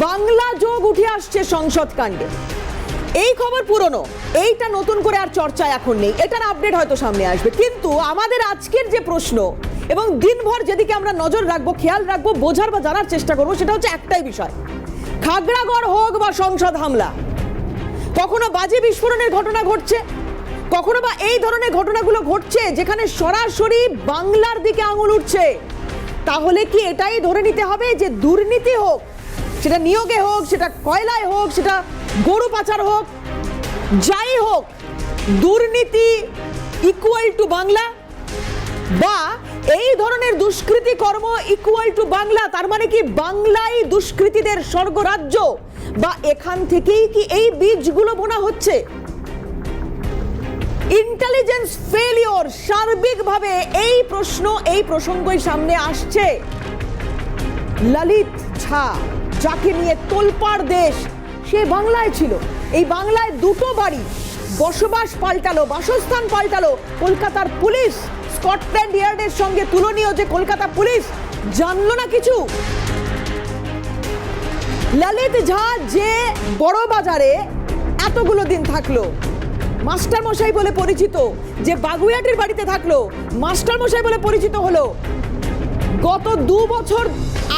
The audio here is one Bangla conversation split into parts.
বাংলা যোগ উঠে আসছে সংসদ কাণ্ডে। এই খবর পুরনো, এইটা নতুন করে আর চর্চায় এখন নেই। এটার আপডেট হয়তো সামনে আসবে। কিন্তু আমাদের আজকের যে প্রশ্ন এবং দিনভর যেদিকে আমরা নজর রাখব, খেয়াল রাখব, বোঝার বা জানার চেষ্টা করব, সেটা হচ্ছে একটাই বিষয়। খাগড়াগড় হোক বা সংসদ হামলা, কখনো বাজে বিস্ফোরণের ঘটনা ঘটছে? কখনো বা এই ধরনের ঘটনাগুলো ঘটছে যেখানে সরাসরি বাংলার দিকে আঙুল উঠছে? তাহলে কি এটাই ধরে নিতে হবে যে দুর্নীতি হোক সেটা নিয়োগে হোক, সেটা কয়লায় হোক, সেটা গরু পাচার হোক, যাই হোক, দুর্নীতি ইকুয়াল টু বাংলা বা এই ধরনের দুষ্কৃতি কর্ম ইকুয়াল টু বাংলা, তার মানে কি বাংলাই দুষ্কৃতীদের স্বর্গরাজ্য বা এখান থেকেই কি এই বীজগুলো বোনা হচ্ছে? ইন্টেলিজেন্স ফেলিওর সার্বিকভাবে এই প্রশ্ন, এই প্রসঙ্গই সামনে আসছে। ললিত ঝা যাকে নিয়ে তোলপাড় দেশ, সে বাংলায় ছিল। এই বাংলায় দুটো বাড়ি, বসবাস পাল্টালো, বাসস্থান পাল্টালো। কলকাতার পুলিশ, স্কটল্যান্ড ইয়ার্ডের সঙ্গে তুলনীয় যে কলকাতা পুলিশ, জানলো না কিছু? ললিত ঝা যে বড় বাজারে এতগুলো দিন থাকল। মাস্টার মশাই বলে পরিচিত যে বাগুইয়াটির বাড়িতে থাকল মাস্টার মশাই বলে পরিচিত হলো। গত দু বছর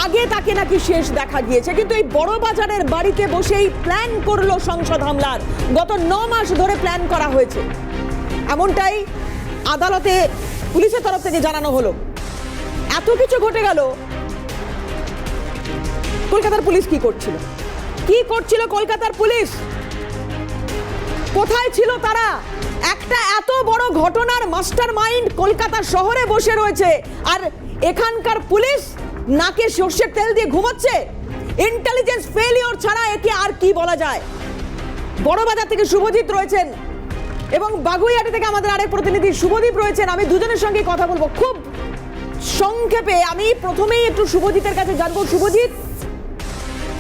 আগে তাকে নাকি শেষ দেখা গিয়েছে, কিন্তু এই বড় বাজারের বাড়িতে বসেই প্ল্যান করল সংসদ হামলার। গত ন মাস ধরে প্ল্যান করা হয়েছে। এমনটাই আদালতে, পুলিশের তরফ থেকে জানানো হলো। এত কিছু ঘটে গেল। কলকাতার পুলিশ কি করছিল? কি করছিল কলকাতার পুলিশ? কোথায় ছিল তারা? একটা এত বড় ঘটনার মাস্টার মাইন্ড কলকাতা শহরে বসে রয়েছে। আর এখানকার পুলিশ নাকে সর্ষের তেল দিয়ে ঘুমাচ্ছে। ইন্টেলিজেন্স ফেলিওর ছাড়া একে আর কি বলা যায়? বড়বাজার থেকে শুভজিৎ রয়েছেন এবং বাগুইয়াটি থেকে আমাদের আরেক প্রতিনিধি শুভদীপ রয়েছেন। আমি দুজনের সঙ্গে কথা বলব। খুব সংক্ষেপে আমি প্রথমেই একটু শুভজিতের কাছে জানব। শুভজিৎ,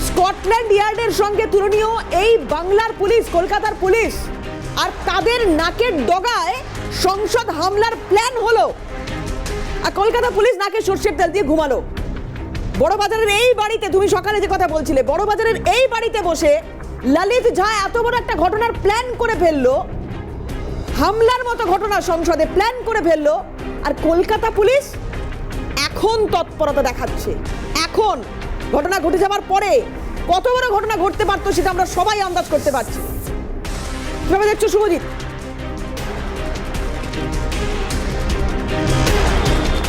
স্কটল্যান্ড ইয়ার্ডের সঙ্গে তুলনীয় এই বাংলার পুলিশ, কলকাতার পুলিশ আর তাদের নাকের ডগায় সংসদ হামলার প্ল্যান হলো। আর কলকাতা পুলিশ নাকে সর্ষের তেল দিয়ে ঘুমালো। বড় বাজারের এই বাড়িতে, তুমি সকালে যে কথা বলছিলে বড় বাজারের এই বাড়িতে বসে ললিত ঝা এত বড় একটা ঘটনার প্ল্যান করে ফেলল, হামলার মতো ঘটনা সংসদে প্ল্যান করে ফেলল, আর কলকাতা পুলিশ এখন তৎপরতা দেখাচ্ছে। এখন ঘটনা ঘটে যাওয়ার পরে কত বড় ঘটনা ঘটতে পারতো সেটা আমরা সবাই আন্দাজ করতে পারছি। দেখছ শুভজিৎ?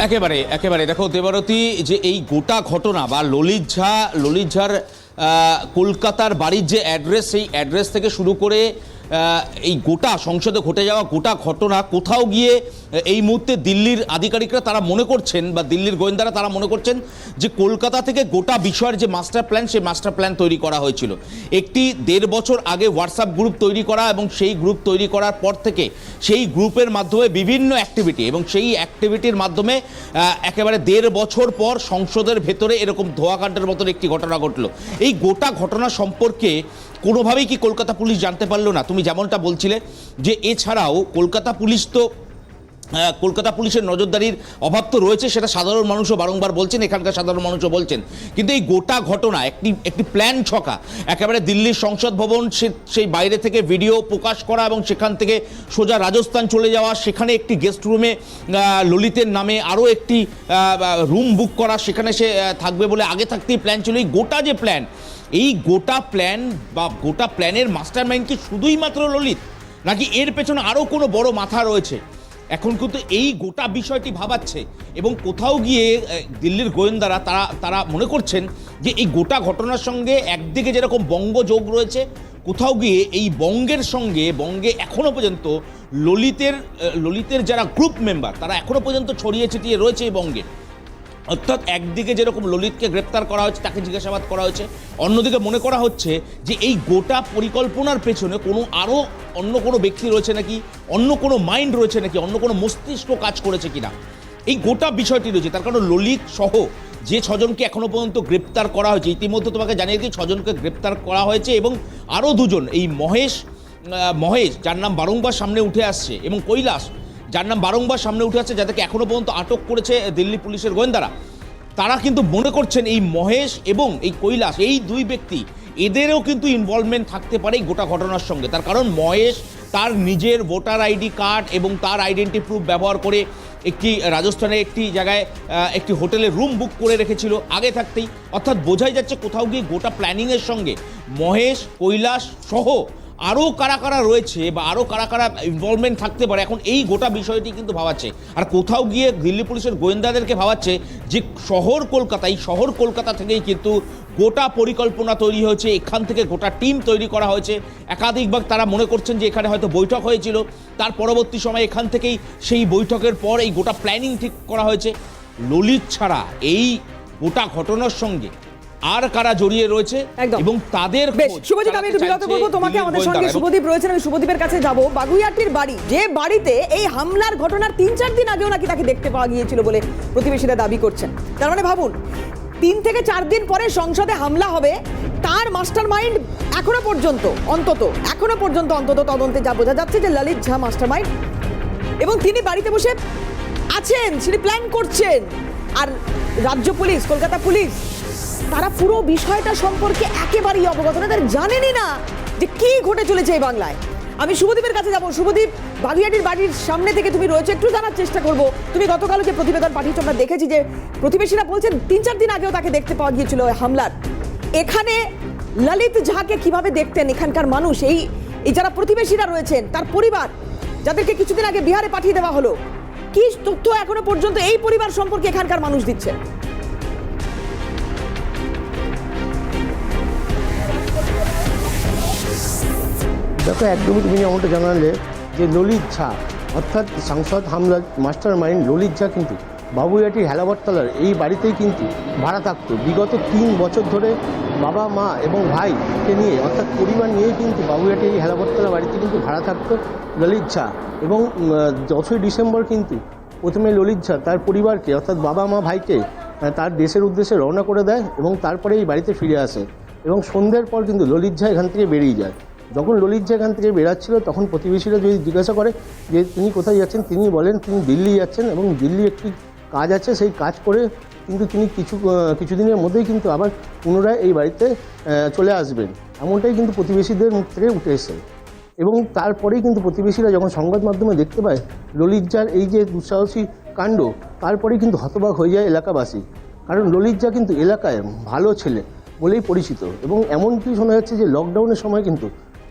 একেবারে একেবারে। দেখো, দেবারতী, যে এই গোটা ঘটনা বা ললিত ঝা, ললিত ঝার কলকাতার বাড়ির যে অ্যাড্রেস সেই অ্যাড্রেস থেকে শুরু করে এই গোটা সংসদে ঘটে যাওয়া গোটা ঘটনা, কোথাও গিয়ে এই মুহূর্তে দিল্লির আধিকারিকরা তারা মনে করছেন বা দিল্লির গোয়েন্দারা তারা মনে করছেন যে কলকাতা থেকে গোটা বিষয়ের যে মাস্টার প্ল্যান, সেই মাস্টার প্ল্যান তৈরি করা হয়েছিল। একটি দেড় বছর আগে হোয়াটসঅ্যাপ গ্রুপ তৈরি করা এবং সেই গ্রুপ তৈরি করার পর থেকে সেই গ্রুপের মাধ্যমে বিভিন্ন অ্যাক্টিভিটি এবং সেই অ্যাক্টিভিটির মাধ্যমে একেবারে দেড় বছর পর সংসদের ভেতরে এরকম ধোয়াকাণ্ডের মতন একটি ঘটনা ঘটলো। এই গোটা ঘটনা সম্পর্কে কোনোভাবেই কি কলকাতা পুলিশ জানতে পারল না? তুমি যেমনটা বলছিলে যে এছাড়াও কলকাতা পুলিশ তো কলকাতা পুলিশের নজরদারির অভাব তো রয়েছে, সেটা সাধারণ মানুষও বারংবার বলছেন, এখানকার সাধারণ মানুষও বলছেন। কিন্তু এই গোটা ঘটনা, একটি একটি প্ল্যান ছকা, একেবারে দিল্লির সংসদ ভবন সেই বাইরে থেকে ভিডিও প্রকাশ করা এবং সেখান থেকে সোজা রাজস্থান চলে যাওয়া, সেখানে একটি গেস্ট রুমে ললিতের নামে আরও একটি রুম বুক করা, সেখানে সে থাকবে বলে আগে থাকতেই প্ল্যান ছিল। এই গোটা যে প্ল্যান এই গোটা প্ল্যান বা গোটা প্ল্যানের মাস্টার মাইন্ড কি শুধুই মাত্র ললিত? নাকি এর পেছনে আরও কোনো বড় মাথা রয়েছে? এখন কিন্তু এই গোটা বিষয়টি ভাবাচ্ছে এবং কোথাও গিয়ে দিল্লির গোয়েন্দারা তারা তারা মনে করছেন যে এই গোটা ঘটনার সঙ্গে একদিকে যেরকম বঙ্গ যোগ রয়েছে, কোথাও গিয়ে এই বঙ্গের সঙ্গে, বঙ্গে এখনও পর্যন্ত ললিতের ললিতের যারা গ্রুপ মেম্বার তারা এখনও পর্যন্ত ছড়িয়ে ছিটিয়ে রয়েছে এই বঙ্গে। অর্থাৎ একদিকে যেরকম ললিতকে গ্রেপ্তার করা হয়েছে, তাকে জিজ্ঞাসাবাদ করা হয়েছে, অন্যদিকে মনে করা হচ্ছে যে এই গোটা পরিকল্পনার পেছনে কোনো আরও অন্য কোনো ব্যক্তি রয়েছে নাকি, অন্য কোনো মাইন্ড রয়েছে নাকি, অন্য কোনো মস্তিষ্ক কাজ করেছে কিনা। এই গোটা বিষয়টি রয়েছে, তার কারণ ললিত সহ যে ছজনকে এখনও পর্যন্ত গ্রেপ্তার করা হয়েছে, ইতিমধ্যে তোমাকে জানিয়ে দিই ছজনকে গ্রেপ্তার করা হয়েছে এবং আরও দুজন, এই মহেশ মহেশ, যার নাম বারংবার সামনে উঠে আসছে এবং কৈলাস যার নাম বারংবার সামনে উঠে আসছে, যাদেরকে এখনও পর্যন্ত আটক করেছে দিল্লি পুলিশের গোয়েন্দারা। তারা কিন্তু মনে করছেন এই মহেশ এবং এই কৈলাস, এই দুই ব্যক্তি, এদেরও কিন্তু ইনভলভমেন্ট থাকতে পারে গোটা ঘটনার সঙ্গে। তার কারণ মহেশ তার নিজের ভোটার আইডি কার্ড এবং তার আইডেন্টি প্রুফ ব্যবহার করে একটি রাজস্থানের একটি জায়গায় একটি হোটেলে রুম বুক করে রেখেছিল আগে থাকতেই। অর্থাৎ বোঝাই যাচ্ছে কোথাও গিয়ে গোটা প্ল্যানিংয়ের সঙ্গে মহেশ, কৈলাস সহ আরও কারা কারা রয়েছে বা আরও কারা কারা ইনভলভমেন্ট থাকতে পারে, এখন এই গোটা বিষয়টি কিন্তু ভাবাচ্ছে। আর কোথাও গিয়ে দিল্লি পুলিশের গোয়েন্দাদেরকে ভাবাচ্ছে যে শহর কলকাতা, এই শহর কলকাতা থেকেই কিন্তু গোটা পরিকল্পনা তৈরি হয়েছে, এখান থেকে গোটা টিম তৈরি করা হয়েছে। একাধিকবার তারা মনে করছেন যে এখানে হয়তো বৈঠক হয়েছিল, তার পরবর্তী সময় এখান থেকেই সেই বৈঠকের পর এই গোটা প্ল্যানিং ঠিক করা হয়েছে। ললিত ছাড়া এই গোটা ঘটনার সঙ্গে আর কারা জড়িয়ে রয়েছে। এবং তাদের তারা আমি একটু বিরত করব তোমাকে আমাদের সঙ্গে। শুভদীপ রয়েছেন আমি শুভদীপের কাছে যাব বাগুইয়াটির বাড়ি যে বাড়িতে এই হামলার ঘটনার তিন চার দিন আগেও নাকি তাকে দেখতে পাওয়া গিয়েছিল বলে প্রতিবেশীরা দাবি করছেন তার মানে ভাবুন তিন থেকে চার দিন পরে সংসদে হামলা হবে তার মাস্টার মাইন্ড এখনও পর্যন্ত অন্তত এখনও পর্যন্ত অন্তত তদন্তে যা বোঝা যাচ্ছে যে ললিত ঝা মাস্টার মাইন্ড এবং তিনি বাড়িতে বসে আছেন তিনি প্ল্যান করছেন আর রাজ্য পুলিশ কলকাতা পুলিশ তারা পুরো বিষয়টা সম্পর্কে একেবারেই অবগত না, তারা জানেনই না যে কি ঘটে চলেছে এই বাংলায়। আমি শুভদীপের কাছে যাব। শুভদীপ বাগুইয়াটির বাড়ির সামনে থেকে তুমি রয়েছে, একটু জানার চেষ্টা করব। তুমি গতকাল যে প্রতিবেদন পাঠিয়েছো, আমরা দেখেছি যে প্রতিবেশীরা বলছেন, তিন চার দিন আগেও তাকে দেখতে পাওয়া গিয়েছিল হামলার। এখানে ললিত ঝাকে কীভাবে দেখতেন এখানকার মানুষ? এই এই যারা প্রতিবেশীরা রয়েছেন, তার পরিবার, যাদেরকে কিছুদিন আগে বিহারে পাঠিয়ে দেওয়া হলো, কি তথ্য এখনও পর্যন্ত এই পরিবার সম্পর্কে এখানকার মানুষ দিচ্ছে? দেখো একদমই তুমি যেমনটা জানালে যে ললিত ঝা, অর্থাৎ সাংসদ হামলার মাস্টার মাইন্ড ললিত ঝা কিন্তু বাবুইয়াটির হেলাবরতলার এই বাড়িতেই কিন্তু ভাড়া থাকতো। বিগত তিন বছর ধরে বাবা, মা এবং ভাইকে নিয়ে, অর্থাৎ পরিবার নিয়ে কিন্তু বাবুইয়াটির এই হেলাবরতলা বাড়িতে কিন্তু ভাড়া থাকতো ললিত ঝা এবং দশই ডিসেম্বর কিন্তু প্রথমে ললিত ঝা তার পরিবারকে, অর্থাৎ বাবা, মা, ভাইকে তার দেশের উদ্দেশ্যে রওনা করে দেয় এবং তারপরে এই বাড়িতে ফিরে আসে এবং সন্ধ্যের পর কিন্তু ললিত ঝা এখান থেকে বেরিয়ে যায়। যখন ললিত ঝা এখান থেকে বেরাচ্ছিল তখন প্রতিবেশীরা যদি জিজ্ঞাসা করে যে তিনি কোথায় যাচ্ছেন, তিনি বলেন তিনি দিল্লি যাচ্ছেন এবং দিল্লি একটি কাজ আছে, সেই কাজ করে কিন্তু তিনি কিছু কিছুদিনের মধ্যেই কিন্তু আবার পুনরায় এই বাড়িতে চলে আসবেন। এমনটাই কিন্তু প্রতিবেশীদের মুখ থেকে উঠে এসেছে এবং তারপরেই কিন্তু প্রতিবেশীরা যখন সংবাদ মাধ্যমে দেখতে পায় ললিত জার এই যে দুঃসাহসী কাণ্ড, তারপরেই কিন্তু হতবাক হয়ে যায় এলাকাবাসী। কারণ ললিত যা কিন্তু এলাকায় ভালো ছেলে বলেই পরিচিত এবং এমন এমনকি শোনা যাচ্ছে যে লকডাউনের সময় কিন্তু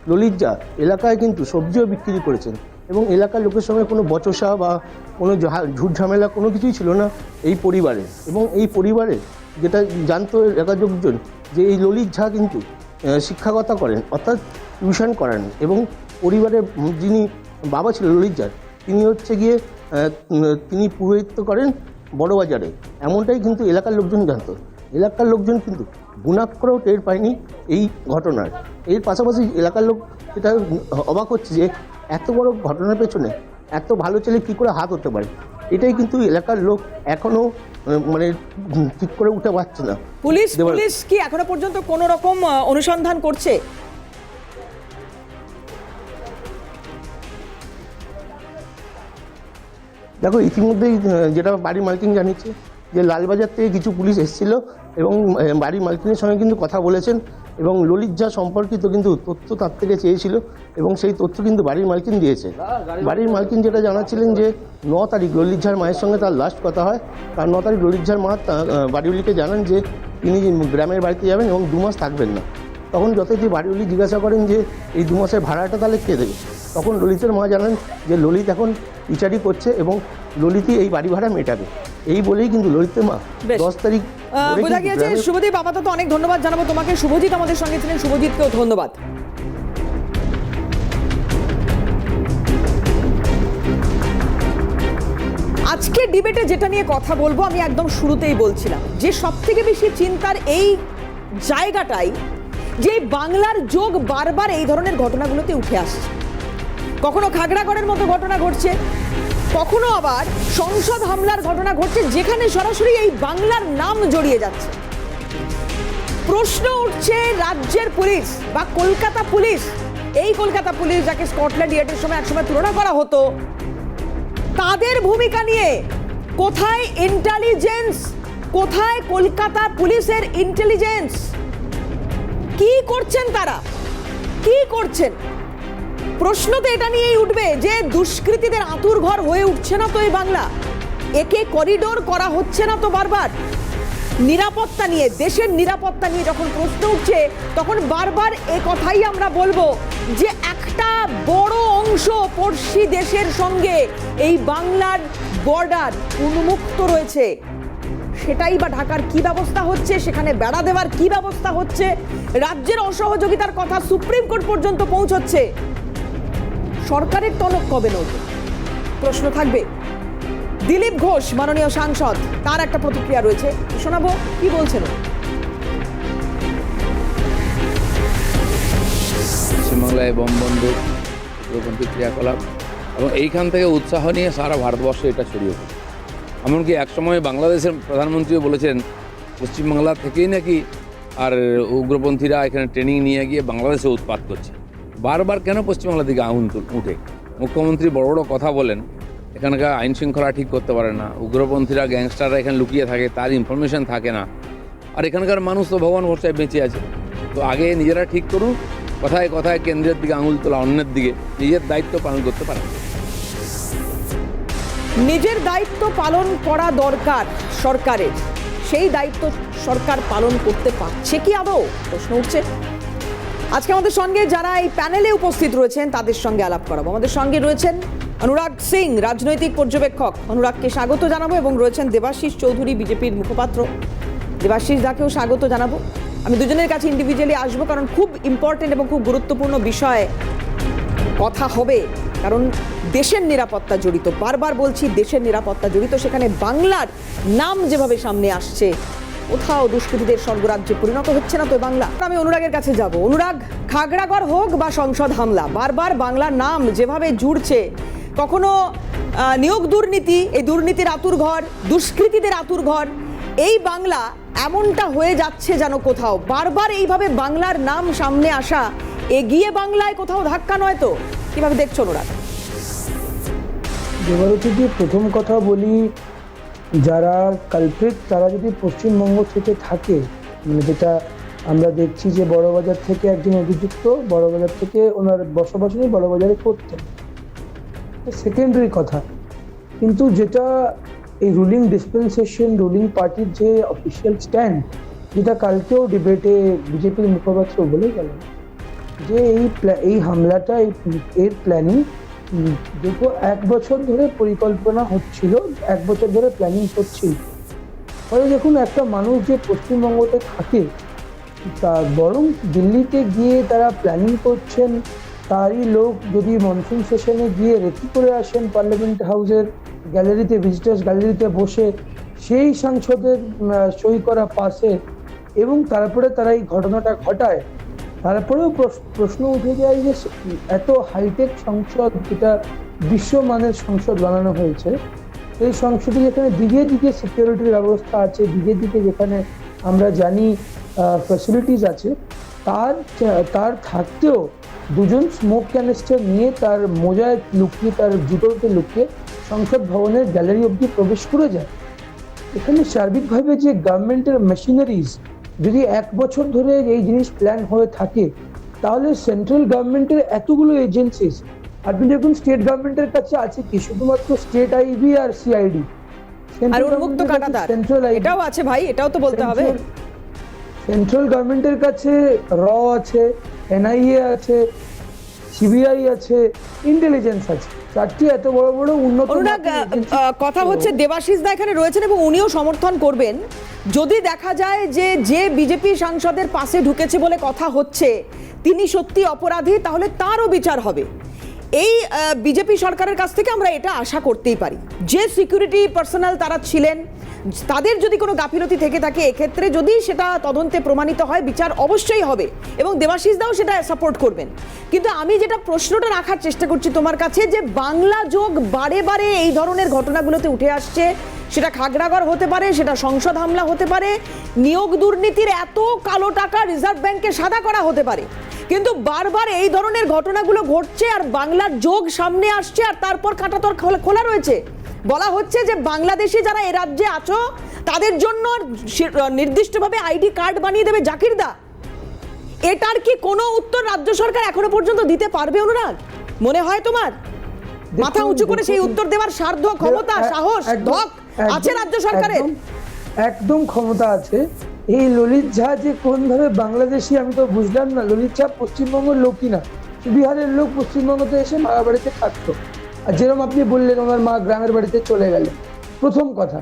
ললিত জা এলাকায় কিন্তু সবজিও বিক্রি করেছেন এবং এলাকার লোকের সঙ্গে কোনো বচসা বা কোনো ঝা- ঝুট ঝামেলা কোনো কিছুই ছিল না এই পরিবারে। এবং এই পরিবারে যেটা জানতো এলাকার লোকজন যে এই ললিত ঝা কিন্তু আহ, শিক্ষকতা করেন অর্থাৎ টিউশন করান এবং পরিবারের যিনি বাবা ছিল ললিত জার তিনি হচ্ছে গিয়ে তিনি পুরোহিত্য করেন বড়বাজারে। এমনটাই কিন্তু এলাকার লোকজন জানতো। এলাকার লোকজন কিন্তু গুণাক্ষরেও টের পায়নি এই ঘটনার। এর পাশাপাশি এলাকার লোক এটা অবাক হচ্ছে যে এত বড় ঘটনার পেছনে এত ভালো ছেলে কী করে হাত হতে পারে? এটাই কিন্তু এলাকার লোক এখনও মানে ঠিক করে উঠে পারছে না। পুলিশ পুলিশ কি এখনও পর্যন্ত কোনো রকম অনুসন্ধান করছে? দেখো ইতিমধ্যেই যেটা বাড়ির মালকিন জানিয়েছে যে লালবাজার থেকে কিছু পুলিশ এসেছিল এবং বাড়ির মালকিনের সঙ্গে কিন্তু কথা বলেছেন এবং ললিত যা সম্পর্কিত কিন্তু তথ্য তার থেকে চেয়েছিল এবং সেই তথ্য কিন্তু বাড়ির মালকিন দিয়েছে। বাড়ির মালকিন যেটা জানাচ্ছিলেন যে, ন তারিখ ললিত ঝার মায়ের সঙ্গে তার লাস্ট কথা হয়। তার ন তারিখ ললিত ঝার মা বাড়িওয়ালিকে জানান যে, তিনি গ্রামের বাড়িতে যাবেন এবং দু মাস থাকবেন না। তখন যথারীতি বাড়িওয়ালি জিজ্ঞাসা করেন যে, এই দু মাসের ভাড়াটা তাহলে কে দেবে? তখন ললিতের মা জানান যে, ললিত এখন বিচারি করছে এবং ললিতই এই বাড়ি ভাড়া মেটাবে। এই বলেই কিন্তু ললিতের মা। দশ তারিখ বোঝা গিয়েছে শুভদীপ আপাতত অনেক ধন্যবাদ জানাব তোমাকে। শুভজিৎ আমাদের সঙ্গে ছিলেন শুভজিৎকেও ধন্যবাদ। আজকে ডিবেটে যেটা নিয়ে কথা বলব আমি একদম শুরুতেই বলছিলাম। যে সব থেকে বেশি চিন্তার এই জায়গাটাই যে বাংলার যোগ বারবার এই ধরনের ঘটনাগুলোতে উঠে আসছে। কখনো খাগড়াগড়ের মতো ঘটনা ঘটছে কখনো আবার সংসদ হামলার ঘটনা ঘটছে যেখানে সরাসরি এই বাংলার নাম জড়িয়ে যাচ্ছে। প্রশ্ন উঠছে, রাজ্যের পুলিশ বা কলকাতা পুলিশ, এই কলকাতা পুলিশ যাকে স্কটল্যান্ড ইয়ার্ডের সময় একসময় তুলনা করা হতো, তাদের ভূমিকা নিয়ে কোথায় ইন্টেলিজেন্স কোথায় কলকাতা পুলিশের ইন্টেলিজেন্স কি করছেন তারা? কি করছেন? প্রশ্ন তো এটা নিয়েই উঠবে যে দুষ্কৃতীদের আতুর ঘর হয়ে উঠছে না তো এই বাংলা। একে করিডোর করা হচ্ছে না তো বারবার। নিরাপত্তা নিয়ে, দেশের নিরাপত্তা নিয়ে যখন প্রশ্ন উঠছে, তখন বারবার এ কথাই আমরা বলব যে একটা বড় অংশ পড়শি দেশের সঙ্গে এই বাংলার বর্ডার উন্মুক্ত রয়েছে। সেটাই বা ঢাকার কি ব্যবস্থা হচ্ছে, সেখানে বেড়া দেওয়ার কি ব্যবস্থা হচ্ছে, রাজ্যের অসহযোগিতার কথা সুপ্রিম কোর্ট পর্যন্ত পৌঁছচ্ছে। সরকারের টনক কবে নড়বে প্রশ্ন থাকবে। দিলীপ ঘোষ, মাননীয় সাংসদ, তার একটা প্রতিক্রিয়া রয়েছে। শোনাবো কি বলছেন পশ্চিমবাংলায় বন্দুক উগ্রপন্থী ক্রিয়াকলাপ, এবং এইখান থেকে উৎসাহ নিয়ে সারা ভারতবর্ষে এটা ছড়িয়ে পড়ে। এমনকি একসময় বাংলাদেশের প্রধানমন্ত্রীও বলেছেন, পশ্চিমবাংলা থেকেই নাকি আর উগ্রপন্থীরা এখানে ট্রেনিং নিয়ে গিয়ে বাংলাদেশে উৎপাত করছে। বারবার কেন পশ্চিমবাংলা দিকে আগুন উঠে? মুখ্যমন্ত্রী বড় বড় কথা বলেন, এখানকার আইন শৃঙ্খলা ঠিক করতে পারে না, উগ্রপন্থীরা, গ্যাংস্টাররা এখানে লুকিয়ে থাকে, তার ইনফরমেশন থাকে না। আর এখানকার মানুষ তো ভগবান ভরসায় বেঁচে আছে। তো আগে নিজেরা ঠিক করুন, কথায় কথায় কেন্দ্রের দিকে আঙুল তোলা, অন্যের দিকে নিজের দায়িত্ব পালন করতে পারে নিজের দায়িত্ব পালন করা দরকার সরকারের। সেই দায়িত্ব সরকার পালন করতে পারছে কি আদৌ? প্রশ্ন উঠছে। আজকে আমাদের সঙ্গে যারা এই প্যানেলে উপস্থিত রয়েছেন, তাদের সঙ্গে আলাপ করাবো। আমাদের সঙ্গে রয়েছেন অনুরাগ সিং, রাজনৈতিক পর্যবেক্ষক। অনুরাগকে স্বাগত জানাব এবং রয়েছেন দেবাশিস চৌধুরী, বিজেপির মুখপাত্র। দেবাশিস দাকেও স্বাগত জানাব। আমি দুজনের কাছে ইন্ডিভিজুয়ালি আসব কারণ খুব ইম্পর্টেন্ট এবং খুব গুরুত্বপূর্ণ বিষয়ে কথা হবে। কারণ দেশের নিরাপত্তা জড়িত। বারবার বলছি দেশের নিরাপত্তা জড়িত, সেখানে বাংলার নাম যেভাবে সামনে আসছে কোথাও দুষ্কৃতীদের স্বর্গরাজ্যে পরিণত হচ্ছে না তো বাংলা। আমি অনুরাগের কাছে যাব। অনুরাগ, খাগড়াগড় হোক বা সংসদ হামলা, বারবার বাংলার নাম যেভাবে জুড়ছে, কখনো নিয়োগ দুর্নীতি, এই দুর্নীতির আতুর ঘর, দুষ্কৃতীদের আতুর ঘর, এই বাংলা এমনটা হয়ে যাচ্ছে যেন কোথাও। বারবার এইভাবে বাংলার নাম সামনে আসা, এগিয়ে বাংলায় কোথাও ধাক্কা নয় তো? কীভাবে দেখছ অনুরাগ? দেবারতীকে প্রথম কথা বলি যারা কালপ্রিট তারা যদি পশ্চিমবঙ্গ থেকে থাকে মানে যেটা আমরা দেখছি যে বড়বাজার থেকে একজন অভিযুক্ত, বড়বাজার থেকে ওনার বসবাস নেই বড়বাজারে করতেন। সেকেন্ডারি কথা। কিন্তু যেটা এই রুলিং ডিসপেন্সেশন রুলিং পার্টির যে অফিসিয়াল স্ট্যান্ড যেটা কালকেও ডিবেটে বিজেপির মুখপাত্র বলে গেলেন, যে এই এই হামলাটা এর প্ল্যানিং দেখো এক বছর ধরে পরিকল্পনা হচ্ছিল, এক বছর ধরে প্ল্যানিং হচ্ছিল ফলে দেখুন, একটা মানুষ যে পশ্চিমবঙ্গতে থাকে, তা বরং দিল্লিতে গিয়ে তারা প্ল্যানিং করছেন, তারই লোক যদি মনসুন সেশনে গিয়ে রেকি করে আসেন পার্লামেন্ট হাউসের গ্যালারিতে ভিজিটার্স গ্যালারিতে বসে, সেই সাংসদের সই করা পাশে এবং তারপরে তারা এই ঘটনাটা ঘটায়। তারপরেও প্রশ- প্রশ্ন উঠে যায় যে এত হাইটেক সংসদ যেটা বিশ্বমানের সংসদ বানানো হয়েছে, এই সংসদে যেখানে দিকে দিকে সিকিউরিটির ব্যবস্থা আছে দিকে দিকে যেখানে আমরা জানি ফ্যাসিলিটিস আছে, তার তার থাকতেও দুজন স্মোক ক্যানিস্টার নিয়ে তার মোজায় লুকিয়ে, তার জুতোতে লুকিয়ে সংসদ ভবনের গ্যালারি অবধি প্রবেশ করে যায়। এখানে সার্বিকভাবে যে গভর্নমেন্টের মেশিনারিজ যদি এক বছর ধরে এই জিনিস প্ল্যান হয়ে থাকে তাহলে সেন্ট্রাল গভর্নমেন্টের এতগুলো এজেন্সিস আপনি দেখুন স্টেট গভর্নমেন্টের কাছে আছে কি? শুধুমাত্র স্টেট আইবি আর সিআইডি আর উন্মুক্ত কাটাতার। এটাও আছে ভাই এটাও তো বলতে হবে। সেন্ট্রাল গভর্নমেন্টের কাছে র আছে এনআইএ আছে সিবিআই আছে ইন্টেলিজেন্স আছে চারটি এত বড় বড় উন্নত কথা হচ্ছে দেবাশিস দা এখানে রয়েছেন এবং উনিও সমর্থন করবেন। যদি দেখা যায় যে যে বিজেপি সাংসদের পাশে ঢুকেছে বলে কথা হচ্ছে তিনি সত্যি অপরাধী তাহলে তারও বিচার হবে। এই বিজেপি সরকারের কাছ থেকে আমরা এটা আশা করতেই পারি। যে সিকিউরিটি পার্সোনাল তারা ছিলেন, তাদের যদি কোনো গাফিলতি থেকে থাকে, এক্ষেত্রে যদি সেটা তদন্তে প্রমাণিত হয়, বিচার অবশ্যই হবে এবং দেবাশিস দাও সেটা সাপোর্ট করবেন। কিন্তু আমি যেটা প্রশ্নটা রাখার চেষ্টা করছি তোমার কাছে, যে বাংলা যোগ বারে বারে এই ধরনের ঘটনাগুলোতে উঠে আসছে সেটা খাগড়াগড় হতে পারে সেটা সংসদ হামলা হতে পারে নিয়োগ দুর্নীতির এত কালো টাকা রিজার্ভ ব্যাংকে সাদা করা হতে পারে। কিন্তু বারবার এই ধরনের ঘটনাগুলো ঘটছে আর বাংলার যোগ সামনে আসছে আর তারপর কাঁটাতর খোলা- খোলা রয়েছে। বলা হচ্ছে যে বাংলাদেশি যারা এ রাজ্যে আছো তাদের জন্য নির্দিষ্টভাবে আইডি কার্ড বানিয়ে দেবে জাকিরদা এটার কি কোনো উত্তর রাজ্য সরকার এখনও পর্যন্ত দিতে পারবে অনুরাগ? মনে হয় তোমার? মাথা উঁচু করে সেই উত্তর দেওয়ার সাধ্য ক্ষমতা সাহস ধক আছে রাজ্য সরকারের? একদম- ক্ষমতা আছে। এই ললিত ঝা যে কোনভাবে বাংলাদেশি আমি তো বুঝলাম না ললিত ঝা পশ্চিমবঙ্গের লোকই না বিহারের লোক পশ্চিমবঙ্গতে এসে মারা বাড়িতে থাকতো। আর যেরকম আপনি বললেন ওনার মা গ্রামের বাড়িতে চলে গেলেন। প্রথম কথা।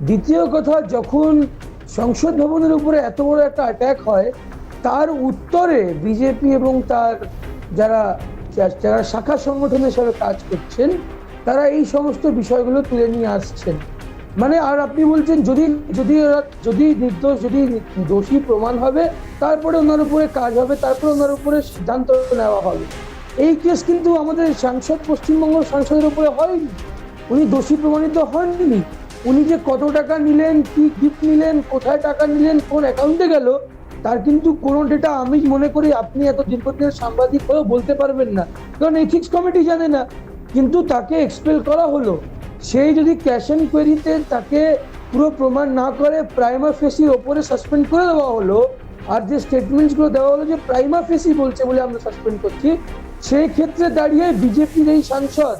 দ্বিতীয় কথা যখন সংসদ ভবনের উপরে এত বড় একটা অ্যাটাক হয় তার উত্তরে বিজেপি এবং তার যারা যারা শাখা সংগঠন হিসাবে কাজ করছেন তারা এই সমস্ত বিষয়গুলো তুলে নিয়ে আসছেন। মানে আর আপনি বলছেন যদি যদি যদি নির্দোষ, যদি দোষী প্রমাণ হবে, তারপরে ওনার উপরে কাজ হবে, তারপরে ওনার উপরে সিদ্ধান্ত নেওয়া হবে। এই কেস কিন্তু আমাদের সাংসদ, পশ্চিমবঙ্গ সাংসদের উপরে হয়নি। উনি দোষী প্রমাণিত হননি। উনি যে কত টাকা নিলেন, কি গিফট নিলেন, কোথায় টাকা নিলেন, কোন অ্যাকাউন্টে গেল, তার কিন্তু কোনো ডেটা আমি মনে করি আপনি এত দীর্ঘদিনের সাংবাদিক হয়েও বলতে পারবেন না। কারণ এথিক্স কমিটি জানে না। কিন্তু তাকে এক্সপেল করা হলো। সেই যদি ক্যাশ অ্যান্ড কোয়েরিতে তাকে পুরো প্রমাণ না করে প্রাইমা ফেসির ওপরে সাসপেন্ড করে দেওয়া হলো আর যে স্টেটমেন্টসগুলো দেওয়া হলো যে প্রাইমা ফেসি বলছে বলে আমরা সাসপেন্ড করছি সেই ক্ষেত্রে দাঁড়িয়ে বিজেপির এই সাংসদ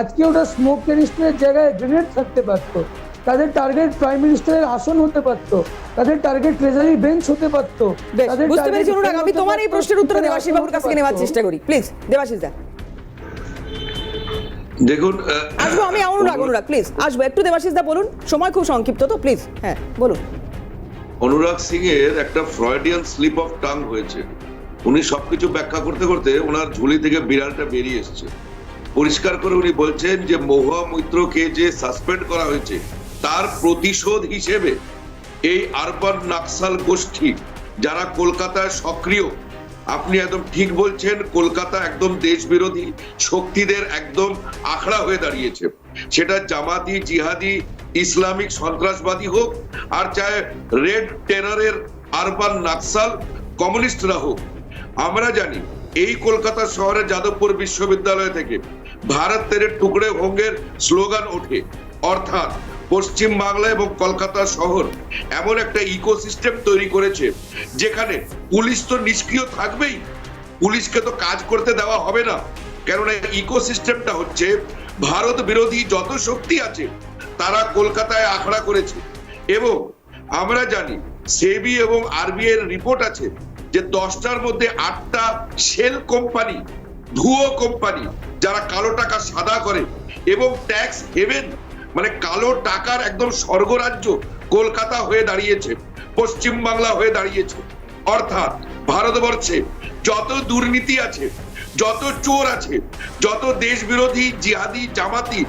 আজকে ওটা স্মোক ক্যানিস্টারের জায়গায় গ্রেনেড থাকতে পারতো তাদের টার্গেট প্রাইম মিনিস্টারের আসন হতে পারতো তাদের টার্গেট ট্রেজারি বেঞ্চ হতে পারতো বুঝতে পেরেছি আমি তোমার এই প্রশ্নের উত্তর দেবাশিস বাবুর কাছ থেকে নেওয়ার চেষ্টা করি প্লিজ দেবাশিস দা। দেখুন আসব আমি অনুরাগ অনুরাগ প্লিজ আসব একটু দেবাশিস দা বলুন। সময় খুব সংক্ষিপ্ত তো প্লিজ হ্যাঁ বলুন। অনুরাগ সিং এর একটা ফ্রয়েডিয়ান স্লিপ অফ টাং হয়েছে। উনি সবকিছু ব্যাখ্যা করতে করতে ওনার ঝুলি থেকে বিড়ালটা বেরিয়ে এসেছে। পরিষ্কার করে উনি বলছেন যে মহুয়া মৈত্রকে যে সাসপেন্ড করা হয়েছে তার প্রতিশোধ হিসেবে এই আরবান নাকসাল গোষ্ঠী যারা কলকাতায় সক্রিয় আপনি একদম ঠিক বলছেন, কলকাতা একদম দেশ বিরোধী শক্তিদের একদম আখড়া হয়ে দাঁড়িয়েছে। সেটা জামাতি, জিহাদি, ইসলামিক, সন্ত্রাসবাদী হোক, আর চাहे রেড টেরারের আরবান নাকসাল, কমিউনিস্টরা হোক। আমরা জানি, এই কলকাতা শহরের যাদবপুর বিশ্ববিদ্যালয় থেকে ভারত তেরে টুকরে হোঙ্গের স্লোগান ওঠে, অর্থাৎ পশ্চিম বাংলা এবং কলকাতা শহর এমন একটা ইকোসিস্টেম তৈরি করেছে, যেখানে পুলিশ তো নিষ্ক্রিয় থাকবেই। পুলিশকে তো কাজ করতে দেওয়া হবে না। কেননা ইকোসিস্টেমটা হচ্ছে, ভারত বিরোধী যত শক্তি আছে, তারা কলকাতায় আখড়া করেছে। এবং আমরা জানি, সেবি এবং আরবিআই এর রিপোর্ট আছে যে দশটার মধ্যে আটটা সেল কোম্পানি ভুয়ো কোম্পানি, যারা কালো টাকা সাদা করে, এবং ট্যাক্স হেভেন মানে কালো টাকার একদম স্বর্গরাজ্য কলকাতা হয়ে দাঁড়িয়েছে, পশ্চিম বাংলা হয়ে দাঁড়িয়েছে। অর্থাৎ ভারতবর্ষে যত দুর্নীতি আছে, যত চোর আছে, যত দেশ বিরোধী জিহাদি, জামাতি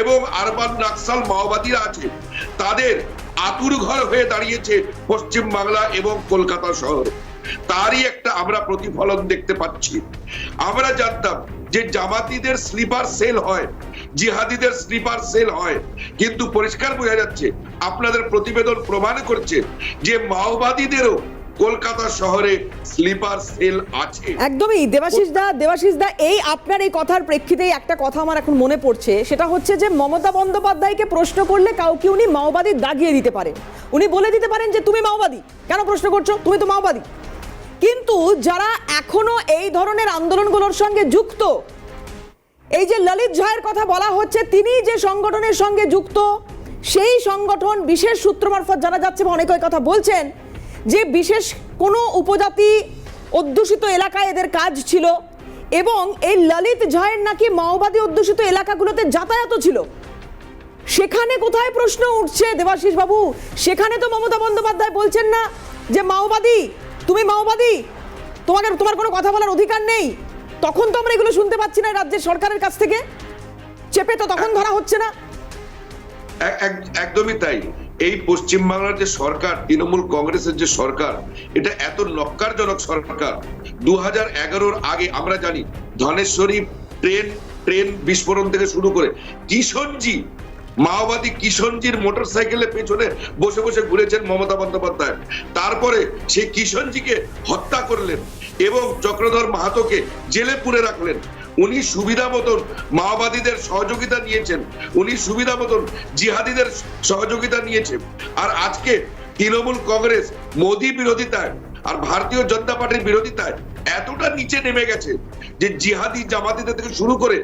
এবং আরবান নাকসাল মাওবাদীরা আছে, তাদের আতুর ঘর হয়ে দাঁড়িয়েছে পশ্চিম বাংলা এবং কলকাতা শহর। তারই একটা আমরা প্রতিফলন দেখতে পাচ্ছি। আমরা জানতাম যে জামাতিদের স্লিপার সেল হয়, জিহাদিদের স্লিপার সেল হয়। কিন্তু পরিষ্কার বোঝা যাচ্ছে, আপনাদের প্রতিবেদন প্রমাণ করছে যে মাওবাদীদেরও কলকাতা শহরে স্লিপার সেল আছে। একদমই। দেবাশিস দা দেবাশিস দা, এই আপনার এই কথার প্রেক্ষিতেই একটা কথা আমার এখন মনে পড়ছে। সেটা হচ্ছে যে মমতা বন্দ্যোপাধ্যায়কে প্রশ্ন করলে কাউকে উনি মাওবাদী দাগিয়ে দিতে পারেন। উনি বলে দিতে পারেন যে, তুমি মাওবাদী? কেন প্রশ্ন করছ? তুমি তো মাওবাদী। কিন্তু যারা এখনও এই ধরনের আন্দোলনগুলোর সঙ্গে যুক্ত, এই যে ললিত ঝায়ের কথা বলা হচ্ছে, তিনি যে সংগঠনের সঙ্গে যুক্ত, সেই সংগঠন বিশেষ সূত্র মারফত জানা যাচ্ছে বা অনেকে কথা বলছেন যে বিশেষ কোনো উপজাতি অধ্যুষিত এলাকায় এদের কাজ ছিল এবং এই ললিত ঝায়ের নাকি মাওবাদী অধ্যুষিত এলাকাগুলোতে যাতায়াত ছিল। সেখানে কোথায় প্রশ্ন উঠছে দেবাশিস বাবু সেখানে তো মমতা বন্দ্যোপাধ্যায় বলছেন না যে মাওবাদী তুমি মাওবাদী? তোমাকে তোমার কোনো কথা বলার অধিকার নেই। তখন তো আমরা এগুলো শুনতে পাচ্ছি না রাজ্যের সরকারের কাছ থেকে। চেপে তো তখন ধরা হচ্ছে না। এক- এক- একদমই তাই। এই পশ্চিম বাংলার যে সরকার, তৃণমূল কংগ্রেসের যে সরকার, এটা এত নক্কারজনক সরকার। দু হাজার আগে, আমরা জানি, ধনেশ্বরী ট্রেন ট্রেন বিস্ফোরণ থেকে শুরু করে কিষণজি মাওবাদী কিষণজির মোটর সাইকেলের পেছনে বসে বসে ঘুরেছেন মমতা বন্দ্যোপাধ্যায়। তারপরে সেই কিষণজিকে হত্যা করলেন এবং চক্রধর মাহাতোকে জেলে পুরে রাখলেন। উনি সুবিধা মতন মাওবাদীদের সহযোগিতা নিয়েছেন। উনি সুবিধা মতন জিহাদিদের সহযোগিতা নিয়েছেন। আর আজকে তৃণমূল কংগ্রেস মোদী বিরোধিতায় আর ভারতীয় জনতা পার্টির বিরোধিতায় এতটা নিচে নেমে গেছে যে জিহাদি জামাতিদের থেকে শুরু করে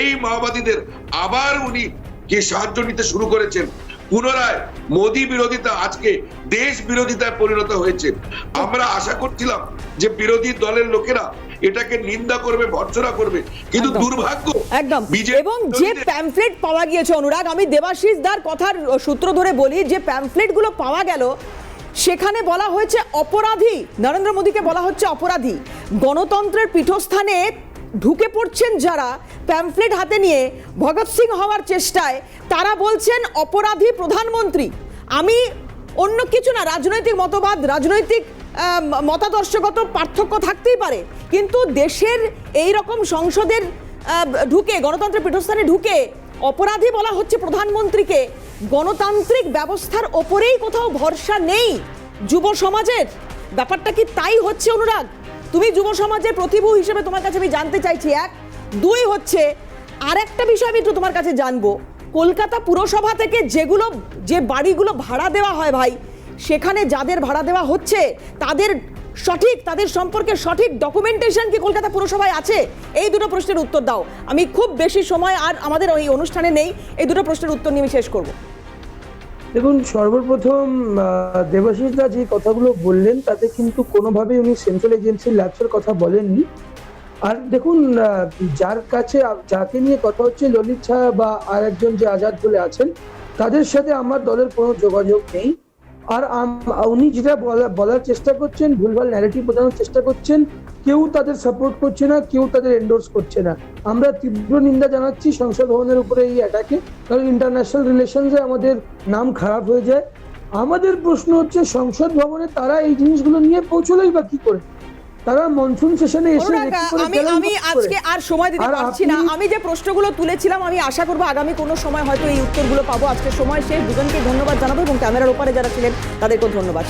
এই মাওবাদীদের আবার উনি কে সাহায্য নিতে শুরু করেছেন। পুনরায় মোদী বিরোধিতা আজকে দেশ বিরোধিতায় পরিণত হয়েছে। আমরা আশা করছিলাম যে বিরোধী দলের লোকেরা এটাকে নিন্দা করবে ভর্সনা করবে। কিন্তু দুর্ভাগ্য একদম। এবং যে প্যামফ্লেট পাওয়া গিয়েছে অনুরাগ আমি দেবাশিস দার কথার সূত্র ধরে বলি যে প্যামফ্লেটগুলো পাওয়া গেল সেখানে বলা হয়েছে অপরাধী। নরেন্দ্র মোদীকে বলা হচ্ছে অপরাধী। গণতন্ত্রের পীঠস্থানে ঢুকে পড়ছেন যারা প্যামফ্লেট হাতে নিয়ে ভগৎ সিং হওয়ার চেষ্টায় তারা বলছেন, অপরাধী প্রধানমন্ত্রী, আমি অন্য কিছু না, রাজনৈতিক মতবাদ, রাজনৈতিক মতাদর্শগত পার্থক্য থাকতেই পারে। কিন্তু দেশের এই রকম সংসদের ঢুকে, গণতন্ত্রের পীঠস্থানে ঢুকে অপরাধী বলা হচ্ছে প্রধানমন্ত্রীকে। গণতান্ত্রিক ব্যবস্থার ওপরেই কোথাও ভরসা নেই যুব সমাজের। ব্যাপারটা কি তাই হচ্ছে অনুরাগ? তুমি যুব সমাজের প্রতিভু হিসেবে তোমার কাছে আমি জানতে চাইছি, এক দুই হচ্ছে আর একটা বিষয় আমি একটু তোমার কাছে জানব। কলকাতা পুরসভা থেকে যেগুলো, যে বাড়িগুলো ভাড়া দেওয়া হয় ভাই, সেখানে যাদের ভাড়া দেওয়া হচ্ছে, তাদের সঠিক, তাদের সম্পর্কে সঠিক ডকুমেন্টেশন কি কলকাতা পুরসভায় আছে? এই দুটো প্রশ্নের উত্তর দাও। আমি খুব বেশি সময় আর আমাদের ওই অনুষ্ঠানে নেই, এই দুটো প্রশ্নের উত্তর নিয়ে শেষ করব। দেখুন, সর্বপ্রথম দেবাশিস দা যে কথাগুলো বললেন, তাতে কিন্তু কোনোভাবেই উনি সেন্ট্রাল এজেন্সির ল্যাবসের কথা বলেননি। আর দেখুন যার কাছে যাকে নিয়ে কথা হচ্ছে, ললিত ছা বা আর একজন যে আজাদ বলে আছেন, তাদের সাথে আমার দলের কোনো যোগাযোগ নেই। আর উনি যেটা বলা- বলার চেষ্টা করছেন, ভুলভাল ন্যারেটিভ বোঝানোর চেষ্টা করছেন, কেউ তাদের সাপোর্ট করছে না, কেউ তাদের এন্ডোর্স করছে না। আমরা তীব্র নিন্দা জানাচ্ছি সংসদ ভবনের উপরে এই অ্যাটাকে কারণ ইন্টারন্যাশনাল রিলেশনসে আমাদের নাম খারাপ হয়ে যায়। আমাদের প্রশ্ন হচ্ছে, সংসদ ভবনে তারা এই জিনিসগুলো নিয়ে পৌঁছলোই বা কি করে? তারা মনসুন সেশনে এসে আমি আমি আজকে আর সময় দিতে পারছি না। আমি যে প্রশ্নগুলো তুলেছিলাম আমি আশা করব আগামী কোনো সময় হয়তো এই উত্তরগুলো পাবো। আজকে সময় শেষ। দুজনকে ধন্যবাদ জানাব এবং ক্যামেরার ওপারে যারা ছিলেন তাদেরকেও ধন্যবাদ।